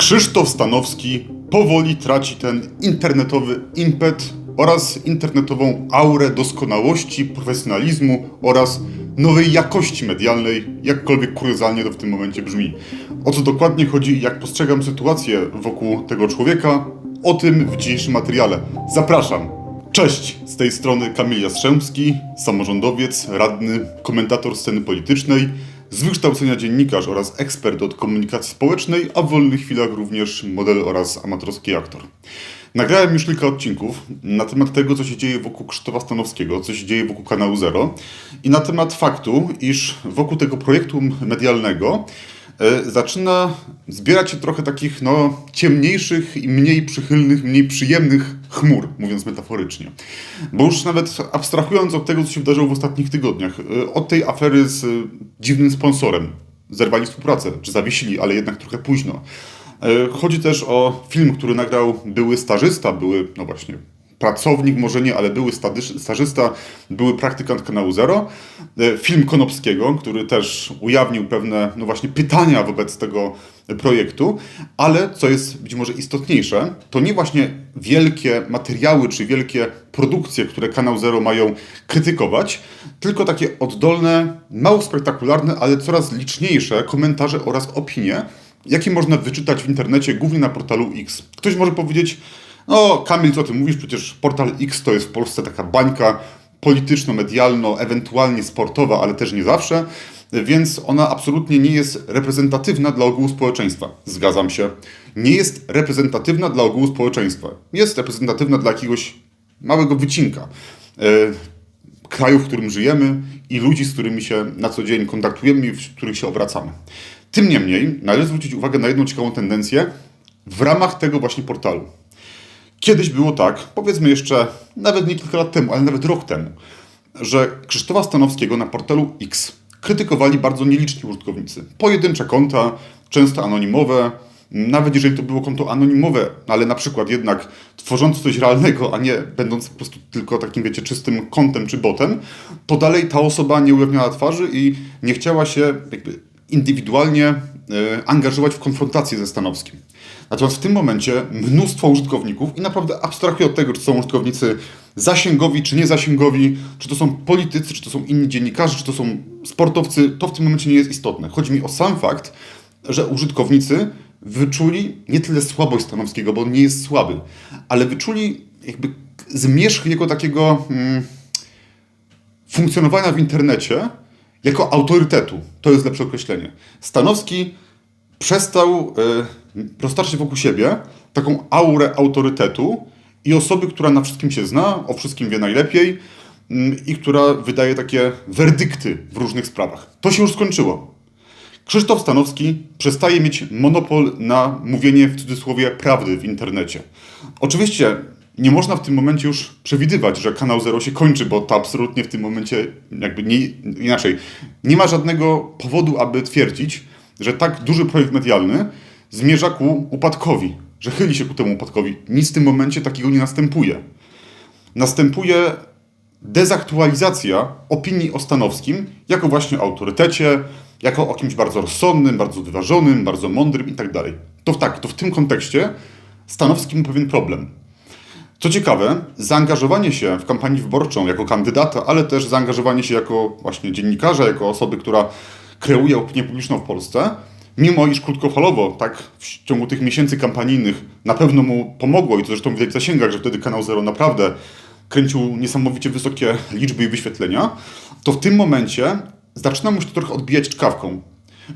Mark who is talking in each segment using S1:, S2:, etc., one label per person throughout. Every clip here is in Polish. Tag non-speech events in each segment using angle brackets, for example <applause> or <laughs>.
S1: Krzysztof Stanowski powoli traci ten internetowy impet oraz internetową aurę doskonałości, profesjonalizmu oraz nowej jakości medialnej, jakkolwiek kuriozalnie to w tym momencie brzmi. O co dokładnie chodzi jak postrzegam sytuację wokół tego człowieka, o tym w dzisiejszym materiale. Zapraszam! Cześć, z tej strony Kamil Jastrzębski, samorządowiec, radny, komentator sceny politycznej, z wykształcenia dziennikarz oraz ekspert od komunikacji społecznej, a w wolnych chwilach również model oraz amatorski aktor. Nagrałem już kilka odcinków na temat tego, co się dzieje wokół Krzysztofa Stanowskiego, co się dzieje wokół kanału Zero i na temat faktu, iż wokół tego projektu medialnego e, zaczyna zbierać się trochę takich no, ciemniejszych i mniej przychylnych, mniej przyjemnych chmur, mówiąc metaforycznie. Bo już nawet abstrahując od tego, co się wydarzyło w ostatnich tygodniach, e, od tej afery z e, dziwnym sponsorem, zerwali współpracę, czy zawiesili, ale jednak trochę późno. E, Chodzi też o film, który nagrał były stażysta, były, no właśnie, pracownik może nie, ale były stażysta, były praktykant kanału Zero. E, Film Konopskiego, który też ujawnił pewne, no właśnie, pytania wobec tego projektu, ale co jest być może istotniejsze, to nie właśnie wielkie materiały czy wielkie produkcje, które kanał Zero mają krytykować, tylko takie oddolne, mało spektakularne, ale coraz liczniejsze komentarze oraz opinie, jakie można wyczytać w internecie, głównie na portalu X. Ktoś może powiedzieć, no Kamil, co ty mówisz, przecież portal X to jest w Polsce taka bańka polityczno-medialno, ewentualnie sportowa, ale też nie zawsze, więc ona absolutnie nie jest reprezentatywna dla ogółu społeczeństwa. Zgadzam się. Nie jest reprezentatywna dla ogółu społeczeństwa. Jest reprezentatywna dla jakiegoś małego wycinka e, kraju, w którym żyjemy i ludzi, z którymi się na co dzień kontaktujemy i w których się obracamy. Tym niemniej należy zwrócić uwagę na jedną ciekawą tendencję w ramach tego właśnie portalu. Kiedyś było tak, powiedzmy jeszcze nawet nie kilka lat temu, ale nawet rok temu, że Krzysztofa Stanowskiego na portalu X krytykowali bardzo nieliczni użytkownicy. Pojedyncze konta, często anonimowe, nawet jeżeli to było konto anonimowe, ale na przykład jednak tworzące coś realnego, a nie będąc po prostu tylko takim, wiecie, czystym kontem czy botem, to dalej ta osoba nie ujawniała twarzy i nie chciała się jakby indywidualnie angażować w konfrontację ze Stanowskim. Natomiast w tym momencie mnóstwo użytkowników, i naprawdę abstrahuję od tego, czy są użytkownicy zasięgowi, czy niezasięgowi, czy to są politycy, czy to są inni dziennikarze, czy to są sportowcy, to w tym momencie nie jest istotne. Chodzi mi o sam fakt, że użytkownicy wyczuli nie tyle słabość Stanowskiego, bo on nie jest słaby, ale wyczuli jakby zmierzch jego takiego mm, funkcjonowania w internecie jako autorytetu. To jest lepsze określenie. Stanowski przestał y, wokół siebie taką aurę autorytetu i osoby, która na wszystkim się zna, o wszystkim wie najlepiej mm, i która wydaje takie werdykty w różnych sprawach. To się już skończyło. Krzysztof Stanowski przestaje mieć monopol na mówienie w cudzysłowie prawdy w internecie. Oczywiście nie można w tym momencie już przewidywać, że kanał Zero się kończy, bo to absolutnie w tym momencie jakby nie, inaczej. Nie ma żadnego powodu, aby twierdzić, że tak duży projekt medialny zmierza ku upadkowi, że chyli się ku temu upadkowi. Nic w tym momencie takiego nie następuje. Następuje dezaktualizacja opinii o Stanowskim jako właśnie autorytecie, jako o kimś bardzo rozsądnym, bardzo wyważonym, bardzo mądrym i tak. To tak, to w tym kontekście Stanowski ma pewien problem. Co ciekawe, zaangażowanie się w kampanię wyborczą jako kandydata, ale też zaangażowanie się jako właśnie dziennikarza, jako osoby, która kreuje opinię publiczną w Polsce, mimo iż krótkofalowo, tak w ciągu tych miesięcy kampanijnych na pewno mu pomogło i to zresztą widać w zasięgach, że wtedy kanał Zero naprawdę kręcił niesamowicie wysokie liczby i wyświetlenia, to w tym momencie zaczyna mu się to trochę odbijać czkawką.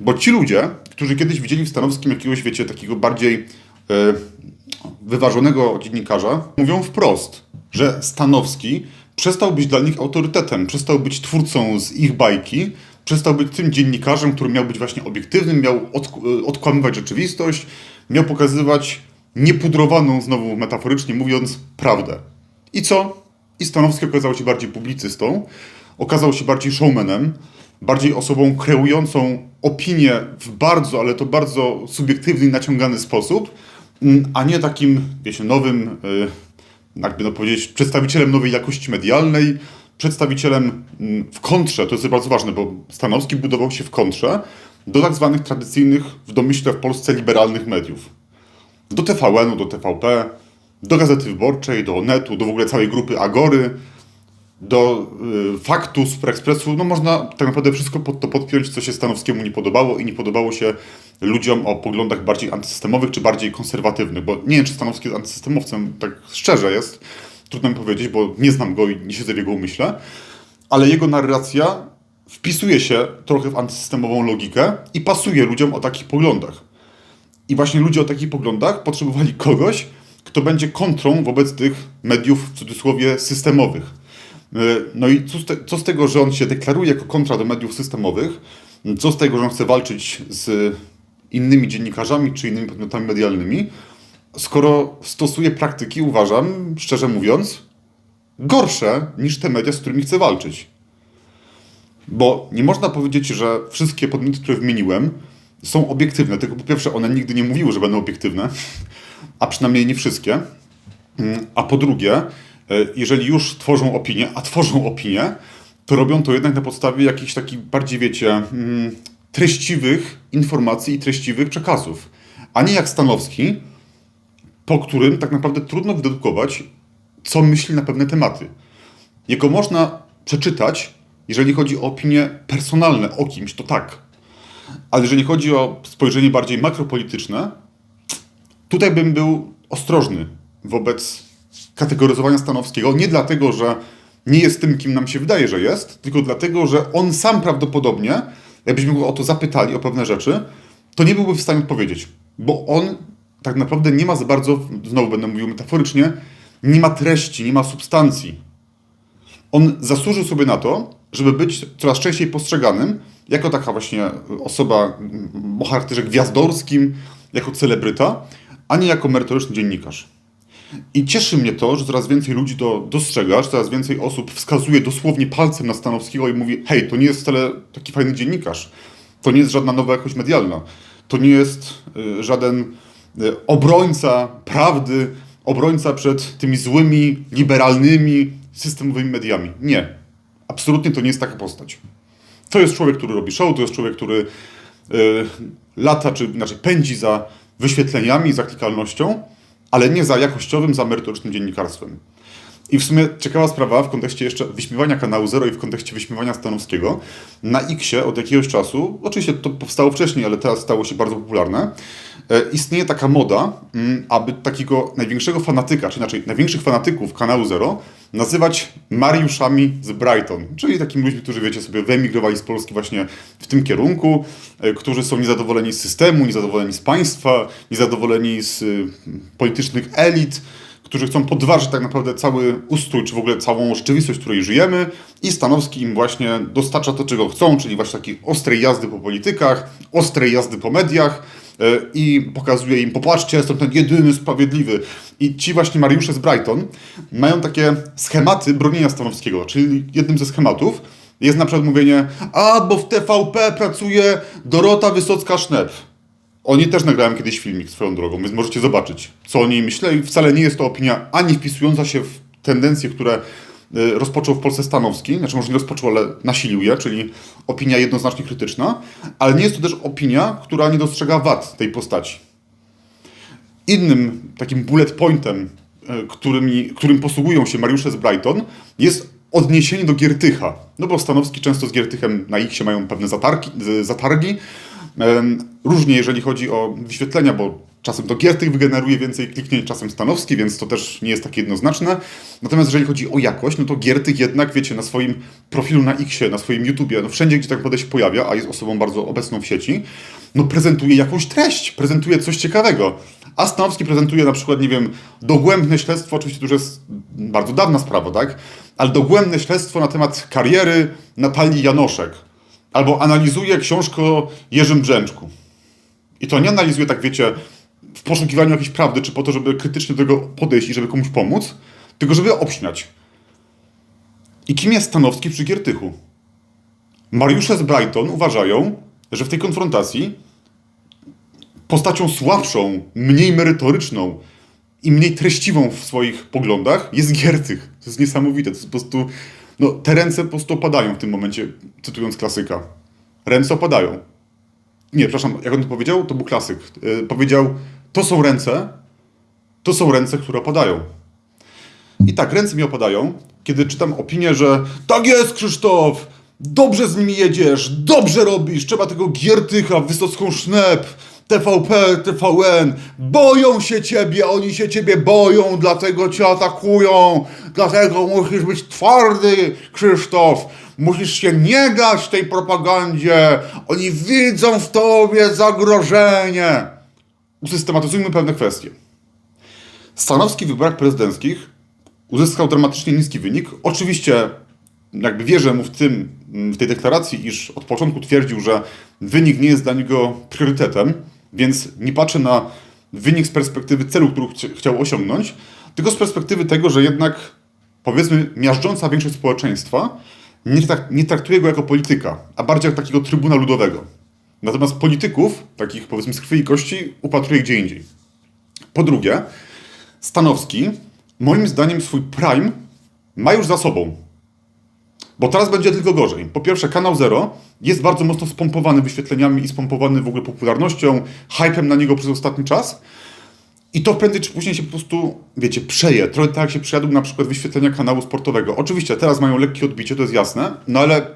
S1: Bo ci ludzie, którzy kiedyś widzieli w Stanowskim jakiegoś, wiecie, takiego bardziej e, wyważonego dziennikarza, mówią wprost, że Stanowski przestał być dla nich autorytetem, przestał być twórcą z ich bajki, przestał być tym dziennikarzem, który miał być właśnie obiektywnym, miał odk- odkłamywać rzeczywistość, miał pokazywać niepudrowaną, znowu metaforycznie mówiąc, prawdę. I co? I Stanowski okazał się bardziej publicystą, okazał się bardziej showmanem, bardziej osobą kreującą opinię w bardzo, ale to bardzo subiektywny i naciągany sposób, a nie takim, wiecie, nowym, y, jakby no powiedzieć, przedstawicielem nowej jakości medialnej, przedstawicielem mm, w kontrze, to jest bardzo ważne, bo Stanowski budował się w kontrze do tak zwanych tradycyjnych, w domyśle w Polsce liberalnych mediów. do TVN-u, do TVP, do Gazety Wyborczej, do Onetu, do w ogóle całej grupy Agory, do y, Faktu, Super Expressu. No można tak naprawdę wszystko pod to podpiąć, co się Stanowskiemu nie podobało i nie podobało się ludziom o poglądach bardziej antysystemowych czy bardziej konserwatywnych, bo nie wiem, czy Stanowski jest antysystemowcem, tak szczerze jest, trudno mi powiedzieć, bo nie znam go i nie siedzę w jego umyśle, ale jego narracja wpisuje się trochę w antysystemową logikę i pasuje ludziom o takich poglądach. I właśnie ludzie o takich poglądach potrzebowali kogoś, kto będzie kontrą wobec tych mediów w cudzysłowie systemowych. E, No i co z, te, co z tego, że on się deklaruje jako kontra do mediów systemowych? Co z tego, że on chce walczyć z innymi dziennikarzami czy innymi podmiotami medialnymi, skoro stosuje praktyki, uważam, szczerze mówiąc, gorsze niż te media, z którymi chce walczyć. Bo nie można powiedzieć, że wszystkie podmioty, które wymieniłem, są obiektywne. Tylko po pierwsze, one nigdy nie mówiły, że będą obiektywne, <laughs> a przynajmniej nie wszystkie. Mm, A po drugie, jeżeli już tworzą opinię, a tworzą opinię, to robią to jednak na podstawie jakichś takich bardziej, wiecie, mm, treściwych informacji i treściwych przekazów. A nie jak Stanowski, po którym tak naprawdę trudno wydedukować, co myśli na pewne tematy. Jego można przeczytać, jeżeli chodzi o opinie personalne o kimś, to tak. Ale jeżeli chodzi o spojrzenie bardziej makropolityczne, tutaj bym był ostrożny wobec kategoryzowania Stanowskiego. Nie dlatego, że nie jest tym, kim nam się wydaje, że jest, tylko dlatego, że on sam prawdopodobnie, jakbyśmy go o to zapytali, o pewne rzeczy, to nie byłby w stanie odpowiedzieć. Bo on tak naprawdę nie ma za bardzo, znowu będę mówił metaforycznie, nie ma treści, nie ma substancji. On zasłużył sobie na to, żeby być coraz częściej postrzeganym jako taka właśnie osoba o charakterze gwiazdorskim, jako celebryta, a nie jako merytoryczny dziennikarz. I cieszy mnie to, że coraz więcej ludzi to dostrzega, że coraz więcej osób wskazuje dosłownie palcem na Stanowskiego i mówi: hej, to nie jest wcale taki fajny dziennikarz. To nie jest żadna nowa jakość medialna. To nie jest y, żaden y, obrońca prawdy, obrońca przed tymi złymi, liberalnymi, systemowymi mediami. Nie. Absolutnie to nie jest taka postać. To jest człowiek, który robi show, to jest człowiek, który y, lata, czy inaczej pędzi za wyświetleniami, za klikalnością, ale nie za jakościowym, za merytorycznym dziennikarstwem. I w sumie ciekawa sprawa w kontekście jeszcze wyśmiewania kanału Zero i w kontekście wyśmiewania Stanowskiego. Na Xie od jakiegoś czasu, oczywiście to powstało wcześniej, ale teraz stało się bardzo popularne, e, istnieje taka moda, mm, aby takiego największego fanatyka, czy inaczej największych fanatyków kanału Zero nazywać Mariuszami z Brighton, czyli takimi ludźmi, którzy wiecie sobie wyemigrowali z Polski właśnie w tym kierunku, e, którzy są niezadowoleni z systemu, niezadowoleni z państwa, niezadowoleni z y, politycznych elit, którzy chcą podważyć tak naprawdę cały ustrój, czy w ogóle całą rzeczywistość, w której żyjemy i Stanowski im właśnie dostarcza to, czego chcą, czyli właśnie takiej ostrej jazdy po politykach, ostrej jazdy po mediach e, i pokazuje im, popatrzcie, jestem ten jedyny sprawiedliwy. I ci właśnie Mariusze z Brighton mają takie schematy bronienia Stanowskiego, czyli jednym ze schematów jest na przykład mówienie, a bo w TVP pracuje Dorota Wysocka-Sznep. Oni też nagrałem kiedyś filmik swoją drogą, więc możecie zobaczyć, co o niej myślę. I wcale nie jest to opinia ani wpisująca się w tendencje, które y, rozpoczął w Polsce Stanowski, znaczy może nie rozpoczął, ale nasilił je, czyli opinia jednoznacznie krytyczna, ale nie jest to też opinia, która nie dostrzega wad tej postaci. Innym takim bullet pointem, y, którym posługują się Mariusze z Brighton, jest odniesienie do Giertycha. No bo Stanowski często z Giertychem na ich się mają pewne zatargi, z- zatargi. Różnie jeżeli chodzi o wyświetlenia, bo czasem to Giertych wygeneruje więcej kliknięć, czasem Stanowski, więc to też nie jest takie jednoznaczne. Natomiast jeżeli chodzi o jakość, no to Giertych jednak, wiecie, na swoim profilu na Xie, na swoim YouTubie, no wszędzie, gdzie tak naprawdę się pojawia, a jest osobą bardzo obecną w sieci, no prezentuje jakąś treść, prezentuje coś ciekawego. A Stanowski prezentuje na przykład, nie wiem, dogłębne śledztwo, oczywiście to już jest bardzo dawna sprawa, tak? Ale dogłębne śledztwo na temat kariery Natalii Janoszek. Albo analizuje książkę Jerzym Brzęczku. I to nie analizuje, tak wiecie, w poszukiwaniu jakiejś prawdy, czy po to, żeby krytycznie do tego podejść i żeby komuś pomóc, tylko żeby obśmiać. I kim jest Stanowski przy Giertychu? Mariusze z Brighton uważają, że w tej konfrontacji postacią słabszą, mniej merytoryczną i mniej treściwą w swoich poglądach jest Giertych. To jest niesamowite. To jest po prostu... No, te ręce po prostu opadają w tym momencie, cytując klasyka. Ręce opadają. Nie, przepraszam, jak on to powiedział, to był klasyk. Yy, powiedział, to są ręce, to są ręce, które opadają. I tak, ręce mi opadają, kiedy czytam opinię, że tak jest, Krzysztof, dobrze z nimi jedziesz, dobrze robisz, trzeba tego Giertycha, Wysocką Sznep, TVP, TVN, boją się ciebie, oni się ciebie boją, dlatego cię atakują, dlatego musisz być twardy, Krzysztof, musisz się nie dać tej propagandzie, oni widzą w tobie zagrożenie. Usystematyzujmy pewne kwestie. Stanowski w wyborach prezydenckich uzyskał dramatycznie niski wynik. Oczywiście, jakby wierzę mu w tym, w tej deklaracji, iż od początku twierdził, że wynik nie jest dla niego priorytetem, więc nie patrzę na wynik z perspektywy celu, który chci- chciał osiągnąć, tylko z perspektywy tego, że jednak powiedzmy miażdżąca większość społeczeństwa nie, trak- nie traktuje go jako polityka, a bardziej jak takiego trybuna ludowego. Natomiast polityków, takich powiedzmy z krwi i kości, upatruje gdzie indziej. Po drugie, Stanowski, moim zdaniem, swój prime ma już za sobą. Bo teraz będzie tylko gorzej. Po pierwsze, kanał Zero jest bardzo mocno spompowany wyświetleniami i spompowany w ogóle popularnością, hypem na niego przez ostatni czas. I to prędzej czy później się po prostu, wiecie, przeje. Trochę tak jak się przejadł na przykład wyświetlenia kanału sportowego. Oczywiście teraz mają lekkie odbicie, to jest jasne, no ale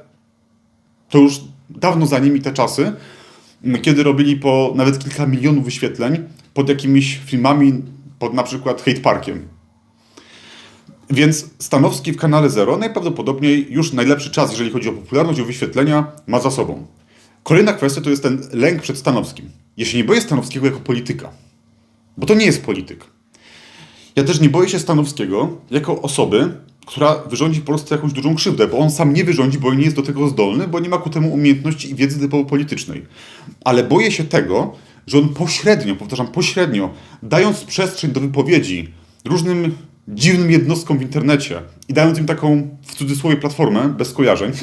S1: to już dawno za nimi te czasy, kiedy robili po nawet kilka milionów wyświetleń pod jakimiś filmami, pod na przykład Hate Parkiem. Więc Stanowski w kanale Zero najprawdopodobniej już najlepszy czas, jeżeli chodzi o popularność, o wyświetlenia, ma za sobą. Kolejna kwestia to jest ten lęk przed Stanowskim. Ja się nie boję Stanowskiego jako polityka, bo to nie jest polityk. Ja też nie boję się Stanowskiego jako osoby, która wyrządzi Polsce jakąś dużą krzywdę, bo on sam nie wyrządzi, bo nie jest do tego zdolny, bo nie ma ku temu umiejętności i wiedzy typowo politycznej. Ale boję się tego, że on pośrednio, powtarzam, pośrednio, dając przestrzeń do wypowiedzi różnym dziwnym jednostkom w internecie i dając im taką, w cudzysłowie, platformę, bez skojarzeń, <laughs>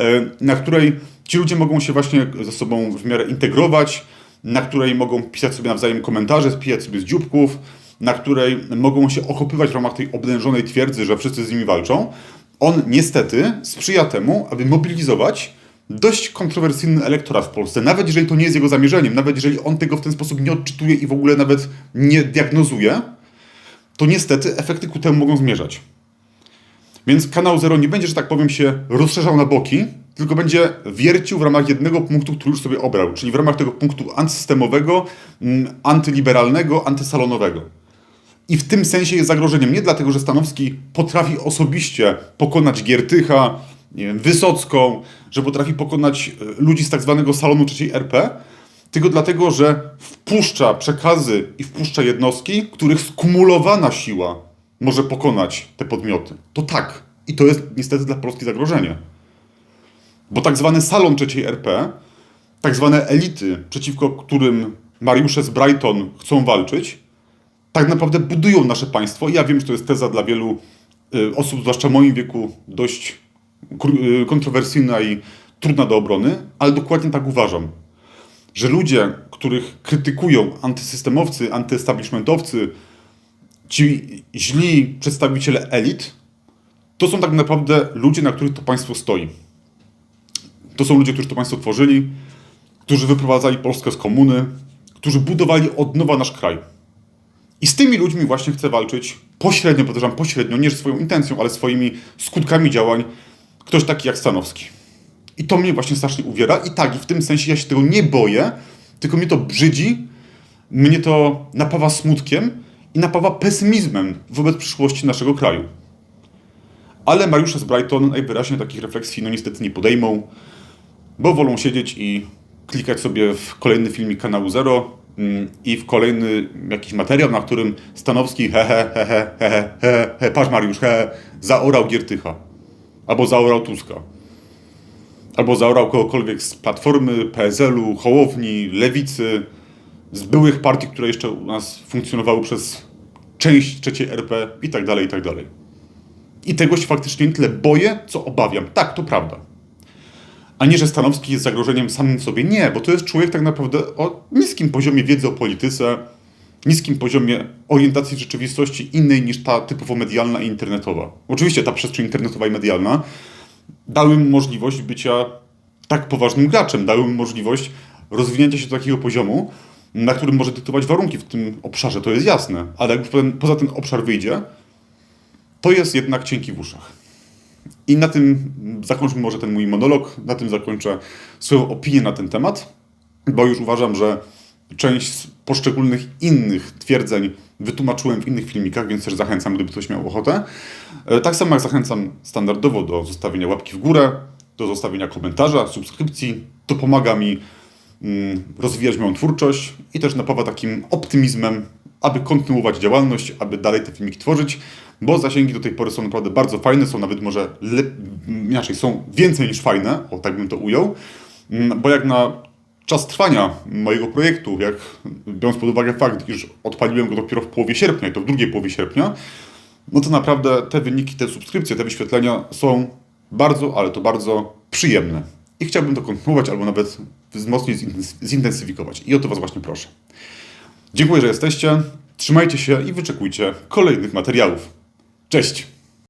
S1: e, na której ci ludzie mogą się właśnie ze sobą w miarę integrować, na której mogą pisać sobie nawzajem komentarze, spijać sobie z dzióbków, na której mogą się okopywać w ramach tej oblężonej twierdzy, że wszyscy z nimi walczą, on niestety sprzyja temu, aby mobilizować dość kontrowersyjny elektorat w Polsce, nawet jeżeli to nie jest jego zamierzeniem, nawet jeżeli on tego w ten sposób nie odczytuje i w ogóle nawet nie diagnozuje, to niestety efekty ku temu mogą zmierzać. Więc kanał Zero nie będzie, że tak powiem, się rozszerzał na boki, tylko będzie wiercił w ramach jednego punktu, który już sobie obrał, czyli w ramach tego punktu antysystemowego, mm, antyliberalnego, antysalonowego. I w tym sensie jest zagrożeniem nie dlatego, że Stanowski potrafi osobiście pokonać Giertycha, nie wiem, Wysocką, że potrafi pokonać e, ludzi z tak zwanego salonu trzeciej RP, tylko dlatego, że wpuszcza przekazy i wpuszcza jednostki, których skumulowana siła może pokonać te podmioty. To tak. I to jest niestety dla Polski zagrożenie. Bo tak zwany salon trzeciej RP, tak zwane elity, przeciwko którym Mariusze z Brighton chcą walczyć, tak naprawdę budują nasze państwo. I ja wiem, że to jest teza dla wielu y, osób, zwłaszcza w moim wieku, dość y, kontrowersyjna i trudna do obrony, ale dokładnie tak uważam. Że ludzie, których krytykują antysystemowcy, antyestablishmentowcy, ci źli przedstawiciele elit, to są tak naprawdę ludzie, na których to państwo stoi. To są ludzie, którzy to państwo tworzyli, którzy wyprowadzali Polskę z komuny, którzy budowali od nowa nasz kraj. I z tymi ludźmi właśnie chcę walczyć pośrednio, powtarzam, pośrednio, nie swoją intencją, ale swoimi skutkami działań, ktoś taki jak Stanowski. I to mnie właśnie strasznie uwiera. I tak, w tym sensie ja się tego nie boję, tylko mnie to brzydzi, mnie to napawa smutkiem i napawa pesymizmem wobec przyszłości naszego kraju. Ale Mariusze z Brighton najwyraźniej takich refleksji no niestety nie podejmą, bo wolą siedzieć i klikać sobie w kolejny filmik kanału Zero mm, i w kolejny jakiś materiał, na którym Stanowski he he he he he he he patrz Mariusz he zaorał Giertycha albo zaorał Tuska albo zaorał kogokolwiek z Platformy, PSL-u, Hołowni, Lewicy, z byłych partii, które jeszcze u nas funkcjonowały przez część trzeciej RP i tak dalej, i tak dalej. I tego się faktycznie nie tyle boję, co obawiam. Tak, to prawda. A nie, że Stanowski jest zagrożeniem samym sobie. Nie, bo to jest człowiek tak naprawdę o niskim poziomie wiedzy o polityce, niskim poziomie orientacji rzeczywistości innej niż ta typowo medialna i internetowa. Oczywiście ta przestrzeń internetowa i medialna dały mu możliwość bycia tak poważnym graczem, dały mu możliwość rozwinięcia się do takiego poziomu, na którym może dyktować warunki w tym obszarze, to jest jasne, ale jak już poza- ten obszar wyjdzie, to jest jednak cienki w uszach. I na tym zakończmy może ten mój monolog, na tym zakończę swoją opinię na ten temat, bo już uważam, że część poszczególnych innych twierdzeń wytłumaczyłem w innych filmikach, więc też zachęcam, gdyby ktoś miał ochotę. E, Tak samo jak zachęcam standardowo do zostawienia łapki w górę, do zostawienia komentarza, subskrypcji. To pomaga mi mm, rozwijać moją twórczość i też napawa takim optymizmem, aby kontynuować działalność, aby dalej te filmiki tworzyć, bo zasięgi do tej pory są naprawdę bardzo fajne, są nawet może le- inaczej, są więcej niż fajne, o tak bym to ujął, Mm, bo jak na czas trwania mojego projektu, jak biorąc pod uwagę fakt, iż odpaliłem go dopiero w połowie sierpnia i to w drugiej połowie sierpnia, no to naprawdę te wyniki, te subskrypcje, te wyświetlenia są bardzo, ale to bardzo przyjemne. I chciałbym to kontynuować albo nawet mocniej zintensyfikować. I o to Was właśnie proszę. Dziękuję, że jesteście. Trzymajcie się i wyczekujcie kolejnych materiałów. Cześć!